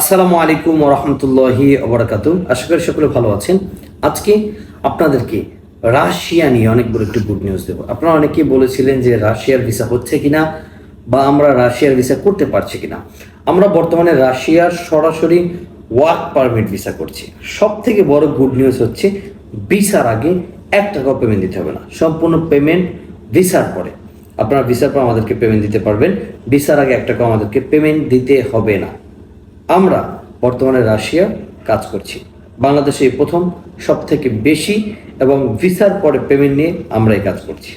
আসসালামু আলাইকুম রহমতুল্লাহি ওবরাকাতু আশা করি সকলে ভালো আছেন। আজকে আপনাদেরকে রাশিয়া নিয়ে অনেক বড় একটি গুড নিউজ দেবো। আপনারা অনেকেই বলেছিলেন যে রাশিয়ার ভিসা হচ্ছে কিনা বা আমরা রাশিয়ার ভিসা করতে পারছি কিনা। আমরা বর্তমানে রাশিয়ার সরাসরি ওয়ার্ক পারমিট ভিসা করছি। সব থেকে বড় গুড নিউজ হচ্ছে ভিসার আগে এক টাকাও পেমেন্ট দিতে হবে না। সম্পূর্ণ পেমেন্ট ভিসার পরে। আপনারা ভিসার পর আমাদেরকে পেমেন্ট দিতে পারবেন। ভিসার আগে এক টাকা আমাদেরকে পেমেন্ট দিতে হবে না। আমরা বর্তমানে রাশিয়া কাজ করছি। বাংলাদেশে প্রথম সব থেকে বেশি এবং ভিসার পরে পেমেন্ট নিয়ে আমরা এই কাজ করছি।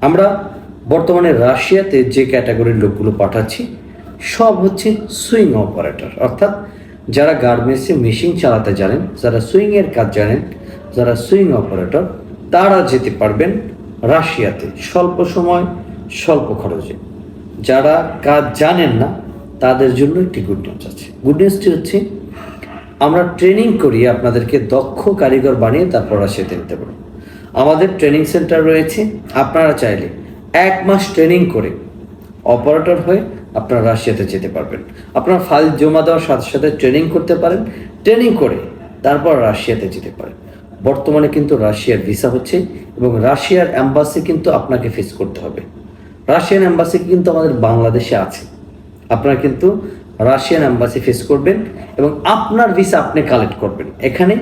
আমরা বর্তমানে রাশিয়াতে যে ক্যাটাগরির লোকগুলো পাঠাচ্ছি, সব হচ্ছে সুইং অপারেটর। অর্থাৎ যারা গার্মেন্টসে মেশিন চালাতে জানেন, যারা সুইংয়ের কাজ জানেন, যারা সুইং অপারেটর, তারা যেতে পারবেন রাশিয়াতে, স্বল্প সময়, স্বল্প খরচে। যারা কাজ জানেন না তাদের জন্য একটি গুড নিউজ আছে। গুড নিউজটি হচ্ছে, আমরা ট্রেনিং করি আপনাদেরকে দক্ষ কারিগর বানিয়ে তারপর রাশিয়াতে নিতে পারব আমাদের ট্রেনিং সেন্টার রয়েছে, আপনারা চাইলে এক মাস ট্রেনিং করে অপারেটর হয়ে আপনারা রাশিয়াতে যেতে পারবেন। আপনার ফাইল জমা দেওয়ার সাথে সাথে ট্রেনিং করতে পারেন ট্রেনিং করে তারপর রাশিয়াতে যেতে পারেন। বর্তমানে কিন্তু রাশিয়ার ভিসা হচ্ছে এবং রাশিয়ার অ্যাম্বাসি কিন্তু আপনাকে ফেস করতে হবে। রাশিয়ান অ্যাম্বাসি কিন্তু আমাদের বাংলাদেশে আছে। আপনারা কিন্তু রাশিয়ান অ্যাম্বাসি ফেস করবেন এবং আপনার ভিসা আপনি কালেক্ট করবেন। এখানে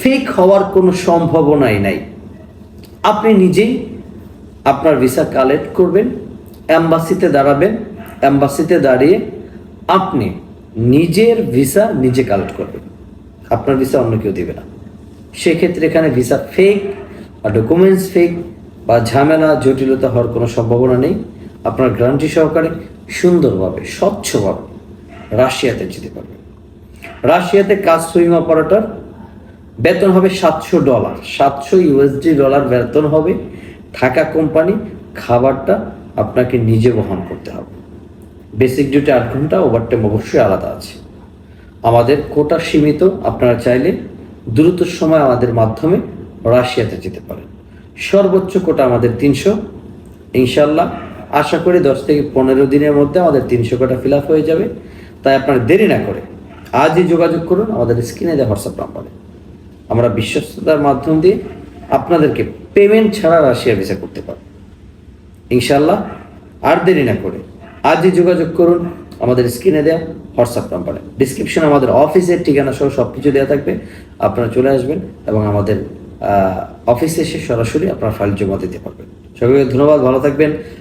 ফেক হওয়ার কোনো সম্ভাবনাই নাই। আপনি নিজেই আপনার ভিসা কালেক্ট করবেন অ্যাম্বাসিতে দাঁড়াবেন অ্যাম্বাসিতে দাঁড়িয়ে আপনি নিজের ভিসা নিজে কালেক্ট করবেন। আপনার ভিসা অন্য কেউ দেবে না। সেক্ষেত্রে এখানে ভিসা ফেক বা ডকুমেন্টস ফেক বা ঝামেলা, জটিলতা হওয়ার কোনো সম্ভাবনা নেই। আপনার গ্যারান্টি সহকারে সুন্দরভাবে, স্বচ্ছভাবে রাশিয়াতে যেতে পারবেন রাশিয়াতে কাজ সুইং অপারেটর বেতন হবে সাতশো ডলার। সাতশো ইউএসডি ডলার বেতন হবে। থাকা কোম্পানি খাবারটা আপনাকে নিজে বহন করতে হবে। বেসিক ডিউটি আট ঘণ্টা ওভারটাইম অবশ্যই আলাদা আছে। আমাদের কোটা সীমিত, আপনারা চাইলে দ্রুত সময় আমাদের মাধ্যমে রাশিয়াতে যেতে পারেন। সর্বোচ্চ কোটা আমাদের তিনশো। ইনশাল্লাহ আশা করি দশ থেকে পনেরো দিনের মধ্যে আমাদের তিনশো কোটা ফিল আপ হয়ে যাবে। তাই আপনারা দেরি না করে আজই যোগাযোগ করুন, আমাদের স্ক্রিনে দেওয়া হোয়াটসঅ্যাপ নাম্বারে আমরা বিশ্বস্ততার মাধ্যম দিয়ে আপনাদেরকে পেমেন্ট ছাড়া রাশিয়া ভিসা করতে পারব। ইনশাল্লাহ আর দেরি না করে আজই যোগাযোগ করুন, আমাদের স্ক্রিনে দেওয়া হোয়াটসঅ্যাপ নাম্বারে ডিসক্রিপশনে আমাদের অফিসের ঠিকানা সহ সব কিছু দেওয়া থাকবে, আপনারা চলে আসবেন এবং আমাদের অফিসে এসে সরাসরি আপনার ফাইল জমা দিতে পারবেন। সকলকে ধন্যবাদ, ভালো থাকবেন।